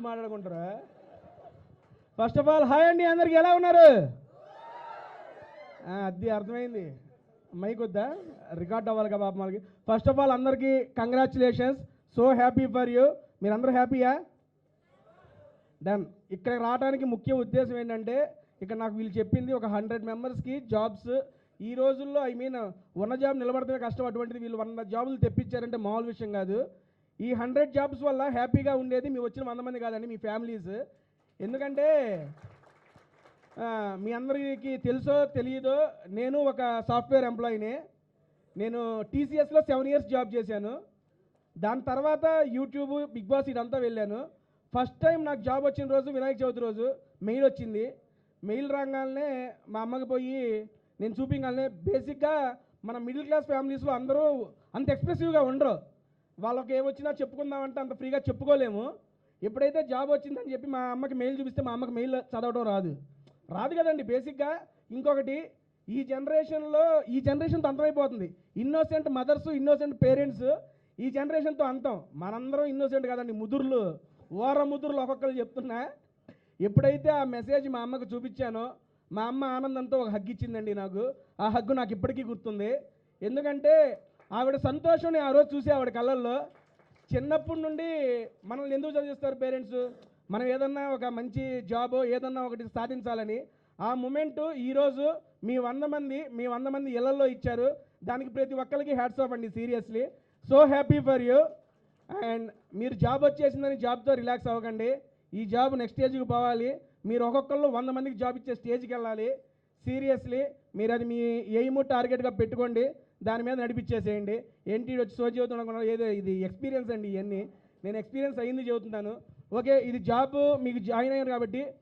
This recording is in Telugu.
గురించి మాట్లాడుకుంటారా? ఫస్ట్ ఆఫ్ ఆల్ హాయ్ అండి అందరికి ఎలా ఉన్నారు? అది అర్థమైంది. మైక్ వద్దా? రికార్డ్ అవ్వాలి కదా పాప మనకి ఫస్ట్ ఆఫ్ ఆల్ అందరికీ congratulations so happy for you మీరందరూ హ్యాపీయా డన్ ఇక్కడ రావడానికి ముఖ్య ఉద్దేశం ఏంటంటే ఇక్కడ నాకు వీళ్ళు చెప్పింది ఒక హండ్రెడ్ మెంబర్స్కి జాబ్స్ ఈ రోజుల్లో ఐ మీన్ ఉన్న జాబ్ నిలబడటమే కష్టం. అటువంటిది వీళ్ళు వంద జాబులు తెప్పించారంటే మామూలు విషయం కాదు. ఈ హండ్రెడ్ జాబ్స్ వల్ల హ్యాపీగా ఉండేది మీ వచ్చిన వంద మంది కాదండి మీ ఫ్యామిలీస్. ఎందుకంటే మీ అందరికీ తెలుసో తెలియదో నేను ఒక సాఫ్ట్వేర్ ఎంప్లాయీనే. నేను టీసీఎస్లో సెవెన్ ఇయర్స్ జాబ్ చేశాను. దాని తర్వాత యూట్యూబ్ బిగ్ బాస్ ఇదంతా వెళ్ళాను. ఫస్ట్ టైం నాకు జాబ్ వచ్చిన రోజు వినాయక చవితి రోజు మెయిల్ వచ్చింది. మెయిల్ రాగానే మా అమ్మకి పోయి నేను చూపించాలనే బేసిక్గా మన మిడిల్ క్లాస్ ఫ్యామిలీస్లో అందరూ అంత ఎక్స్ప్రెసివ్గా ఉండరు. వాళ్ళకి ఏమొచ్చినా చెప్పుకుందామంటే అంత ఫ్రీగా చెప్పుకోలేము. ఎప్పుడైతే జాబ్ వచ్చిందని చెప్పి మా అమ్మకి మెయిల్ చూపిస్తే మా అమ్మకి మెయిల్ చదవడం రాదు. రాదు కదండి బేసిక్గా. ఇంకొకటి ఈ జనరేషన్లో ఈ జనరేషన్తో అంతమైపోతుంది. ఇన్నోసెంట్ మదర్స్ ఇన్నోసెంట్ పేరెంట్స్ ఈ జనరేషన్తో అంతం. మనందరం ఇన్నోసెంట్ కదండి ముదుర్లు. ఓర ముదుర్లు ఒక్కొక్కరు చెప్తున్నా. ఎప్పుడైతే ఆ మెసేజ్ మా అమ్మకు చూపించానో మా అమ్మ ఆనందంతో ఒక హగ్ ఇచ్చిందండి నాకు. ఆ హగ్గు నాకు ఇప్పటికీ గుర్తుంది. ఎందుకంటే ఆవిడ సంతోషం నేను ఆ రోజు చూసి ఆవిడ కళ్ళల్లో చిన్నప్పటి నుండి మనల్ని ఎందుకు చదివిస్తారు పేరెంట్స్? మనం ఏదన్నా ఒక మంచి జాబ్ ఏదన్నా ఒకటి సాధించాలని ఆ మూమెంట్ ఈరోజు మీ వంద మంది మీ వంద మంది ఇళ్ళలో ఇచ్చారు. దానికి ప్రతి ఒక్కరికి హ్యాట్స్ ఆఫ్ అండి seriously so happy for you and మీరు జాబ్ వచ్చేసిందని జాబ్తో రిలాక్స్ అవ్వకండి. ఈ జాబ్ నెక్స్ట్ స్టేజ్కి పోవాలి. మీరు ఒక్కొక్కళ్ళు వంద మందికి జాబ్ ఇచ్చే స్టేజ్కి వెళ్ళాలి. సీరియస్లీ మీరు అది మీ ఎయిమ్ టార్గెట్గా పెట్టుకోండి. దాని మీద నడిపించేసేయండి. ఏంటి వచ్చి సో చెబుతున్నా ఏదో ఇది ఎక్స్పీరియన్స్ అండి ఇవన్నీ నేను ఎక్స్పీరియన్స్ అయింది చెబుతున్నాను. ఓకే ఇది జాబ్ మీకు జాయిన్ అయ్యారు కాబట్టి